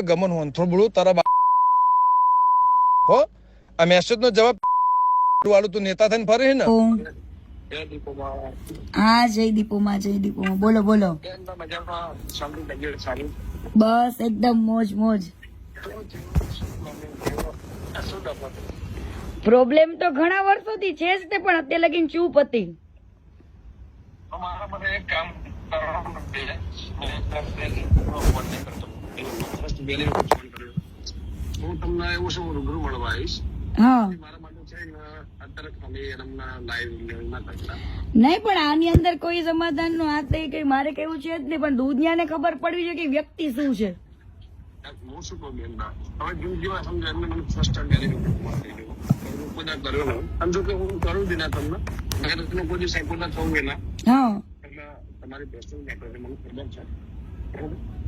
ગમન થોડું તારા બા- હો? આ મેસેજ નો જવાબ વાળું તું નેતા થઈને ફરે ને? ઓ, જય દીપોમાં હા જય દીપોમાં જય દીપોમાં બોલો બોલો. બસ એકદમ મોજ મોજ. પ્રોબ્લેમ તો ઘણા વર્ષોથી છે જ તે પણ અત્યારે લગીન ચૂપ હતી. મારા મને એક કામ કરવાનું છે. વાર પહેલી ફોન કર્યો. હું. તમને એવું છે હું રૂબરૂ મળવા આવીશ હા છે નહીં પણ આની અંદર કોઈ સમાધાન નો હાથ નહીં કઈ મારે કેવું છે જ નહીં પણ દુનિયાને ખબર પડવી જોઈએ કે વ્યક્તિ શું છે. ફર્સ્ટ તમારી પર્સનલ મને ખબર છે.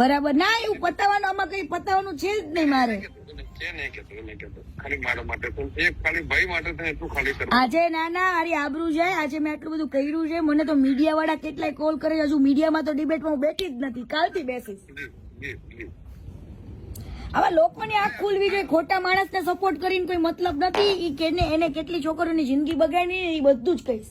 બરાબર. ના એવું પતાવવાનું આમાં કઈ પતાવવાનું છે જ નહીં મારે. કે આજે ના ના આરી આબરૂ છે આજે મેં આટલું બધું કર્યું છે. મને તો મીડિયા વાળા કેટલાય કોલ કરે હજુ મીડિયામાં તો ડિબેટમાં હું બેઠી જ નથી. કાલથી બેસીશ. આવા લોકોની આંખ ખુલવી જોઈએ. ખોટા માણસને સપોર્ટ કરીને કોઈ મતલબ નથી. ઈ કેને એને કેટલી છોકરીઓની જિંદગી બગાડી એ બધું જ કહીશ.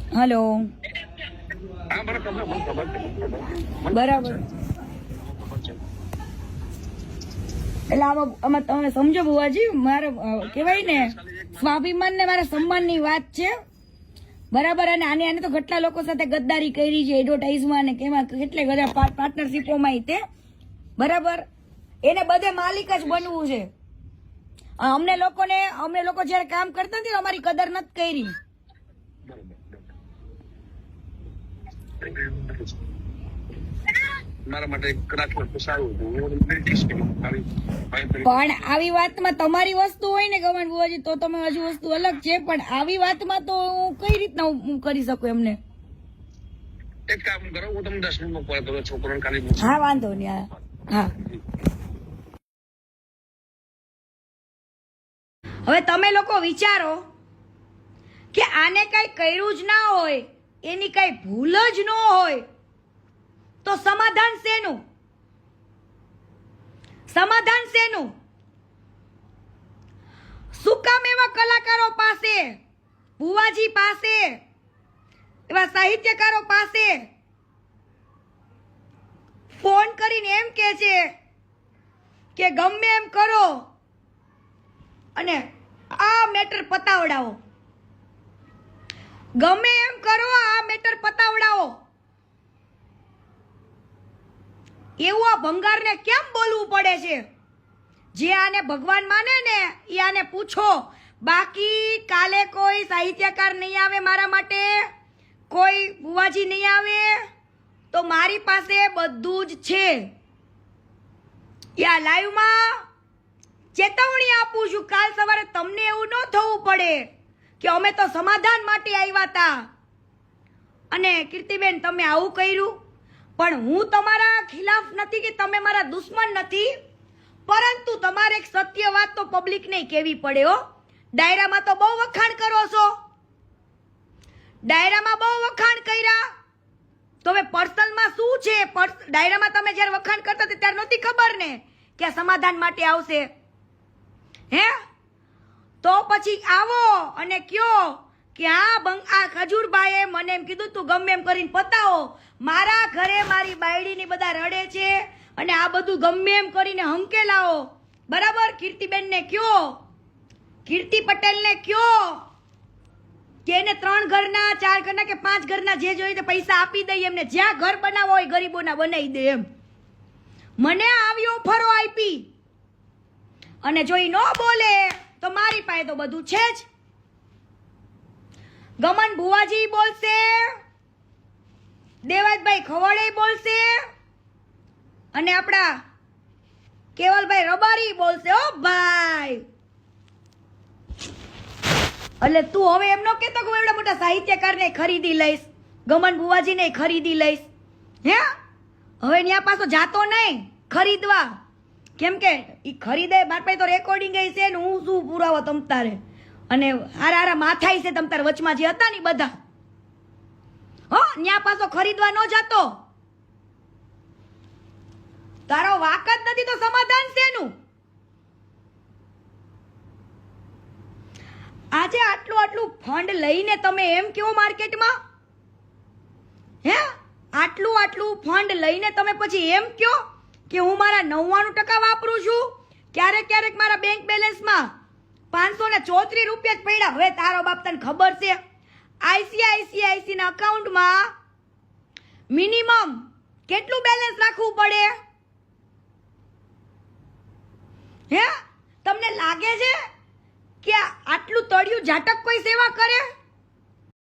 ખબર બરાબર. એટલે આમાં આમાં તમે સમજો બુવાજી મારે કહેવાય ને સ્વાભિમાન ને મારા સન્માનની વાત છે. બરાબર અને આને આને તો કેટલા લોકો સાથે ગદ્દારી કરી છે એડવર્ટાઇઝમાં ને કેમાં કેટલે બધા પાર્ટનરશીપોમાં તે. બરાબર? એને બધે માલિક જ બનવું છે. અમને લોકોને અમને લોકો જયારે કામ કરતા નથી અમારી કદર નથી કરી બરોબર, બરોબર. મારા માટે કદાચ સારું પણ આવી વાતમાં તમારી વસ્તુ હોય ને ગમન બુવાજી તો તમે હજુ વસ્તુ અલગ છે. પણ આવી વાતમાં તો હું કઈ રીતના હું- કરી શકું એમને? એક કામ કરો હું તમને દસ મિનિટમાં કોલ કરું છોકરાને ખાલી હા વાંધો નહીં. હા. હવે તમે લોકો વિચારો કે આને કઈ કર્યું જ ના હોય એની કઈ ભૂલ જ ન હોય, તો સમાધાન શેનું? સમાધાન શેનું? શું કામ એવા કલાકારો પાસે, ભુવાજી પાસે, એવા સાહિત્યકારો પાસે? ફોન કરીને એમ કે છે કે ગમે એમ કરો અને આ મેટર પતાવડાવો. ગમે એમ કરો, આ મેટર પતાવડાવો. એવું આ ભંગારને કેમ બોલવું પડે છે? જે આને ભગવાન માને ને, એ આને પૂછો. બાકી કાલે કોઈ સાહિત્યકાર નહીં આવે મારા માટે? કોઈ બુવાજી નહીં આવે? તો મારી પાસે બધું જ છે. યા લાઈવમાં ચેતવણી આપું છું. કાલ સવારે તમને એવું ન થવું પડે. કે અમે તો સમાધાન માટે આવ્યા હતા અને કીર્તિબેન, તમે આવું કર્યું? પણ હું તમારા ખિલાફ નથી કે તમે મારા દુશ્મન નથી. પરંતુ તમારે એક સત્ય વાત તો પબ્લિકને કહેવી પડે હો. ડાયરામાં તો બહુ વખાણ કરો છો. ડાયરામાં બહુ વખાણ કર્યા. તો હવે પર્સનલમાં શું છે? ડાયરામાં તમે જ્યારે વખાણ કરતા ત્યારે નહોતી ખબર ને કે સમાધાન માટે આવશે. હે? તો પછી આવો અને કયો કે આ બંગ, આ ખજૂરભાઈએ મને એમ કીધું, તું ગમે એમ કરીને પતાવો. મારા ઘરે મારી બાયડીની બધા રડે છે અને આ બધું ગમે એમ કરીને હંકેલાવો. બરાબર? કીર્તિબેનને કયો? કીર્તિ પટેલને કયો? કે એને ત્રણ ઘરના, ચાર ઘરના કે પાંચ ઘરના જે જોઈએ તે પૈસા આપી દઈએ એમને. જ્યાં ઘર બનાવવા હોય ગરીબોના બનાવી દે એમ. મને આવી ઓફરો આપી. અને જો ઈ ન બોલે પાસે તો બધું છે જ. ગમન ભુવાજી બોલશે. દેવાજભાઈ ખવડે બોલશે. અને આપણા કેવલભાઈ રબારી બોલશે. ઓ ભાઈ. એટલે તું હવે એમ ન કેતો કે એવડા મોટા સાહિત્યકારને ખરીદી લઈશ. ગમન બુવાજીને ખરીદી લઈશ. હે? હવે ત્યાં પાછો જાતો નહીં. ખરીદવા. કેમ કે એ ખરીદે માર પાસે તો રેકોર્ડિંગ છે ને હું શું પુરાવો તમ તારે? અને હારા હારા માથાઈ છે તમ તારે વચમાં જે હતા ને બધા. હો ત્યાં પાછો ખરીદવા ન જતો. તારો વાક જ નથી તો સમાધાન શેનું? આજે આટલું આટલું ફંડ લઈને તમે એમ કેવો માર્કેટમાં? હે? આટલું આટલું ફંડ લઈને તમે પછી એમ કયો? કે હું મારા નવ્વાણું ટકા વાપરું છું? ક્યારેક ક્યારેક મારા બેંક બેલેન્સમાં પાંચસો ને ચોત્રીસ રૂપિયા જ પડ્યા. હવે તારો બાપ તને ખબર છે આઈસીઆઈસીઆઈસી ના અકાઉન્ટમાં મિનિમમ કેટલું બેલેન્સ રાખવું પડે? હે? તમને લાગે છે કે આટલું તળિયું ઝાટક કોઈ સેવા કરે?